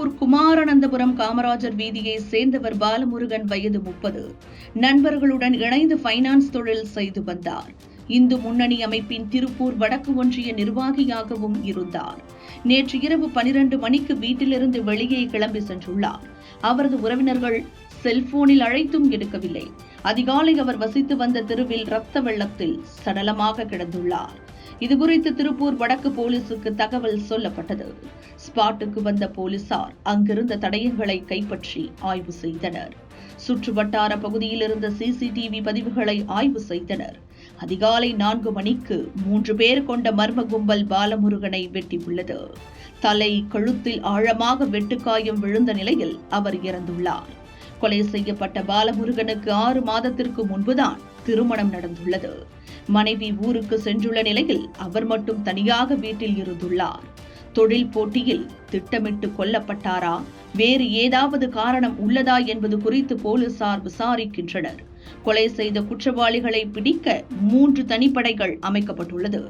திருவனந்தபுரம் காமராஜர் வீதியை சேர்ந்தவர் பாலமுருகன் வயது முப்பது. நண்பர்களுடன் இணைந்து பைனான்ஸ் தொழில் செய்து வந்தார். இந்து முன்னணி அமைப்பின் திருப்பூர் வடக்கு ஒன்றிய நிர்வாகியாகவும் இருந்தார். நேற்று இரவு பனிரண்டு மணிக்கு வீட்டிலிருந்து வெளியே கிளம்பி சென்றுள்ளார். அவரது உறவினர்கள் செல்போனில் அழைத்தும் எடுக்கவில்லை. அதிகாலை அவர் வசித்து வந்த தெருவில் ரத்த வெள்ளத்தில் சடலமாக கிடந்துள்ளார். இதுகுறித்து திருப்பூர் வடக்கு போலீசுக்கு தகவல் சொல்லப்பட்டது. ஸ்பாட்டுக்கு வந்த போலீசார் அங்கிருந்த தடயங்களை கைப்பற்றி ஆய்வு செய்தனர். சுற்று வட்டார பகுதியில் இருந்த சிசிடிவி பதிவுகளை ஆய்வு செய்தனர். அதிகாலை நான்கு மணிக்கு மூன்று பேர் கொண்ட மர்ம கும்பல் பாலமுருகனை வெட்டியுள்ளது. தலை கழுத்தில் ஆழமாக வெட்டுக்காயம் விழுந்த நிலையில் அவர் இறந்துள்ளார். கொலை செய்யப்பட்ட பாலமுருகனுக்கு ஆறு மாதத்திற்கு முன்புதான் திருமணம் நடந்துள்ளது. மனைவி ஊருக்கு சென்றுள்ள நிலையில் அவர் மட்டும் தனியாக வீட்டில் இருந்துள்ளார். தொழில் போட்டியில் திட்டமிட்டு கொல்லப்பட்டாரா? வேறு ஏதாவது காரணம் உள்ளதா என்பது குறித்து போலீசார் விசாரிக்கின்றனர். கொலை செய்த குற்றவாளிகளை பிடிக்க மூன்று தனிப்படைகள் அமைக்கப்பட்டுள்ளது.